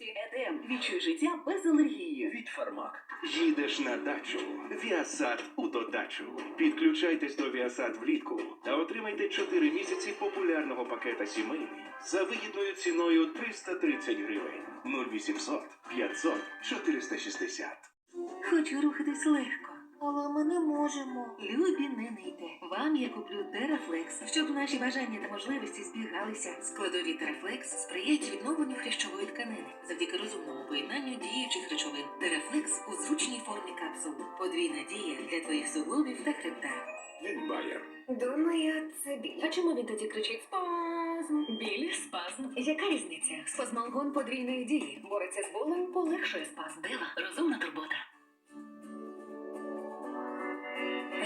Едем. Відчуй життя без алергії. Від Фармак. Їдеш на дачу. Віасад у додачу. Підключайтесь до Віасад влітку та отримайте 4 місяці популярного пакета сімейний за вигідною ціною 330 гривень. 0800 500 460. Хочу рухатись легко. Але ми не можемо. Любі, не нийте. Вам я куплю Терафлекс, щоб наші бажання та можливості збігалися. Складові Терафлекс сприяють відновленню хрящової тканини завдяки розумному поєднанню діючих речовин. Терафлекс у зручній формі капсул. Подвійна дія для твоїх суглобів та хребта. Від Байер. Думаю, це біль. А чому він тоді кричить спазм? Біль, спазм. Яка різниця? Спазмалгон подвійної дії. Бореться з болем, полегшує спазм. Дева, розумна турбота.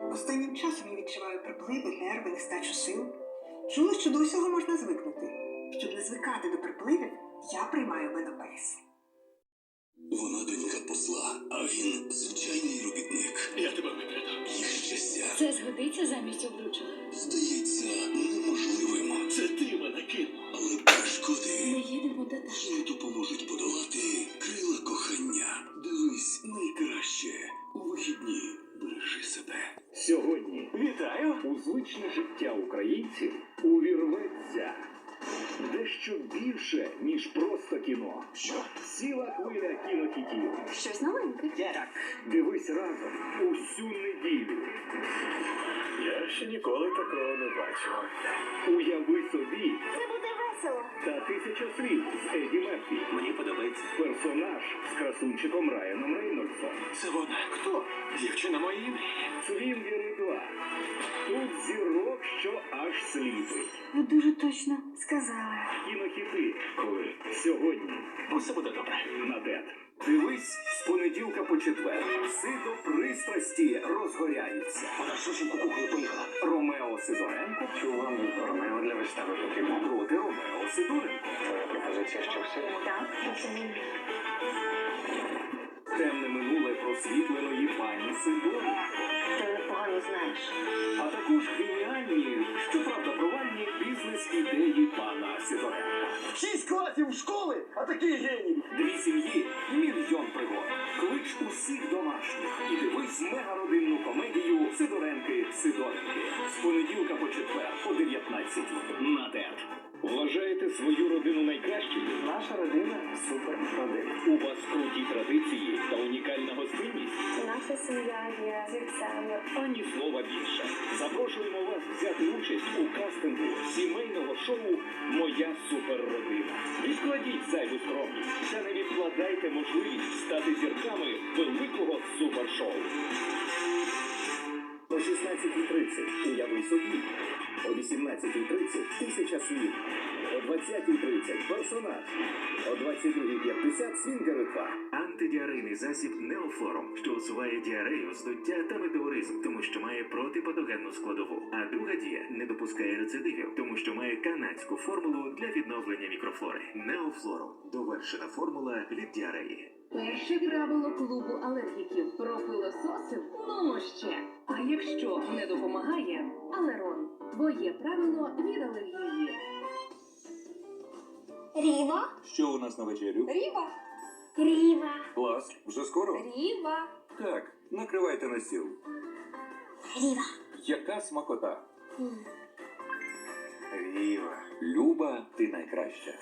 Останнім часом я відчуваю припливи, нерви, нестачу сил. Чула, що до усього можна звикнути. Щоб не звикати до припливів, я приймаю Бенобейс. Вона донька посла, а він звичайний робітник. Я тебе виглядав. Їх щастя Це згодиться замість обручок. Вітаю у звичне життя українців увірветься дещо більше, ніж просто кіно. Що? Ціла хвиля кінохітів. Щось новеньке. Так. Дивись разом усю неділю. Я ще ніколи такого не бачив. Уяви собі Це буде весело. та тисяча слів з Еді Мерфі. Мені подобається. Персонаж з красунчиком Райаном Рейнольдсом. Це вона. Хто? Дівчина моєї Свінгери 2. Тут зірок, що аж сліпить. Ви дуже точно сказали. Кінохіти. Коли? Сьогодні. Усе буде добре. На ТЕТ. Дивись з понеділка по четвер. Си пристрасті розгоряються. Вона зовсім кукухою поїхала. Ромео Сидоренко. Чувам Ромео для вистави потрібно. Проти Ромео Сидоренко. Твоя пропозиція що все? Так, розумію. Темне минуле просвітленої пані Сидоренко. А також геніальні, щоправда, провальні бізнес-ідеї пана Сидоренка. Шість класів школи, а такий геній. Дві сім'ї, мільйон пригод. Клич усіх домашніх і дивись мегародинну комедію Сидоренки Сидоренки. З понеділка по четвер о 19 на ТЕТ. Вважаєте свою родину найкращою? Наша родина супер родина. У вас круті традиції та унікальна гостинність? Наша сім'я є зірцями. Ані слова більше. Запрошуємо вас взяти участь у кастингу сімейного шоу Моя суперродина. Відкладіть зайву скромність та не відкладайте можливість стати зірками великого супершоу. О 16.30 уяви собі. О 18.30 тисяча слів. О 20.30 персонаж. О 22.50 свінгери 2. Антидіарейний засіб Неофлором, що усуває діарею, здуття та метеоризм, тому що має протипатогенну складову. А друга дія не допускає рецидивів, тому що має канадську формулу для відновлення мікрофлори. Неофлором довершена формула від діареї. Перше правило клубу алергіків пропилососив? Ну ще. А якщо не допомагає, алерон. Твоє правило від алергії. Ріва? Що у нас на вечерю? Ріва? Ріва. Клас, вже скоро? Ріва. Так, накривайте на стіл. Ріва. Яка смакота? Ріва. Люба, ти найкраща.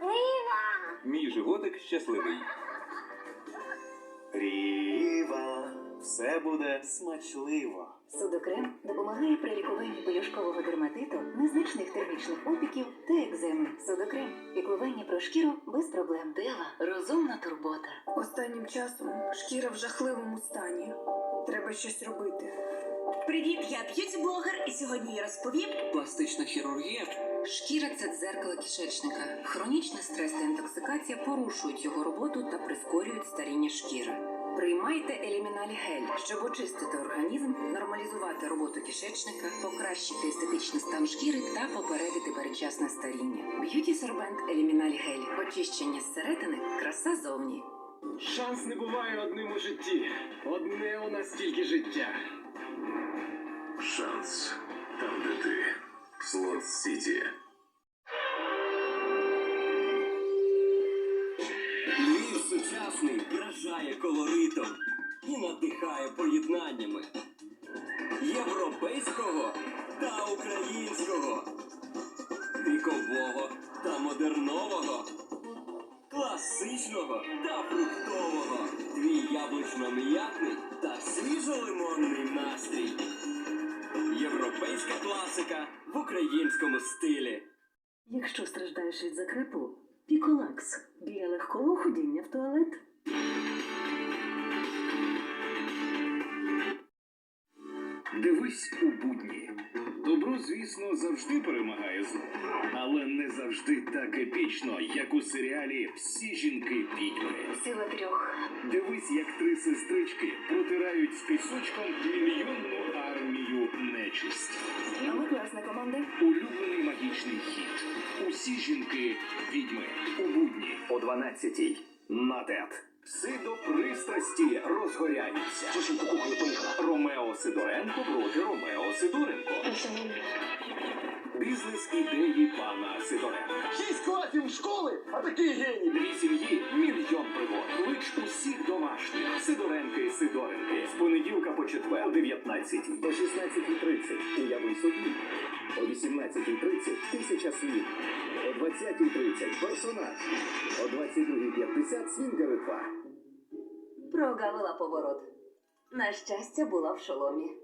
Ріва. Мій животик щасливий. Ріва. Все буде смачливо. Судокрем допомагає при лікуванні пелюшкового дерматиту, незначних термічних опіків та екземи. Судокрем піклування про шкіру без проблем. Дева розумна турбота. Останнім часом шкіра в жахливому стані. Треба щось робити. Привіт, я б'юті-блогер, і сьогодні я розповім. Пластична хірургія. Шкіра це дзеркало кишечника. Хронічний стрес та інтоксикація порушують його роботу та прискорюють старіння шкіри. Приймайте еліміналь гель, щоб очистити організм, нормалізувати роботу кишечника, покращити естетичний стан шкіри та попередити передчасне старіння. Б'юті сорбент еліміналь гель. Очищення зсередини, краса зовні. Шанс не буває одним у житті. Одне у нас тільки життя. Шанс. Там, де ти. Слот Сіті. Львів сучасний вражає колоритом і надихає поєднаннями європейського та українського, вікового та модернового, класичного та фруктового, твій яблучно-м'ятний та свіжо-лимонний настрій. Європейська класика в українському стилі. Якщо страждаєш від закрепу, піколакс для легкого ходіння в туалет. Дивись у будні. Звісно, завжди перемагає зло, але не завжди так епічно, як у серіалі Всі жінки відьми. Сила трьох. Дивись, як три сестрички протирають з пісочком мільйонну армію нечисті. А ми класна команда. Улюблений магічний хід. Усі жінки відьми у будні о 12-й. На ТЕТ. До пристрасті розгоряються. Ромео Сидоренко проти Ромео Сидоренко. Бізнес ідеї пана Сидоренка. Шість класів школи, а такий геній. Дві сім'ї, мільйон пригод. Клич усіх домашніх. Сидоренки, Сидоренки. З понеділка по четвер о 19 О 16.30 уяви собі. О 18.30 тисяча слів. О 20.30 персонаж. О 22.50 свінгери 2. Прогавила поворот. На щастя, була в шоломі.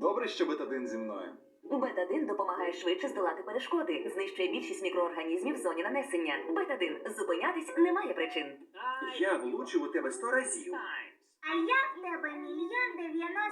Добре, що бетадин зі мною. Бетадин допомагає швидше здолати перешкоди, знищує більшість мікроорганізмів в зоні нанесення. Бетадин зупинятись немає причин. Я влучив у тебе сто разів. А я в тебе мільйон дев'яносто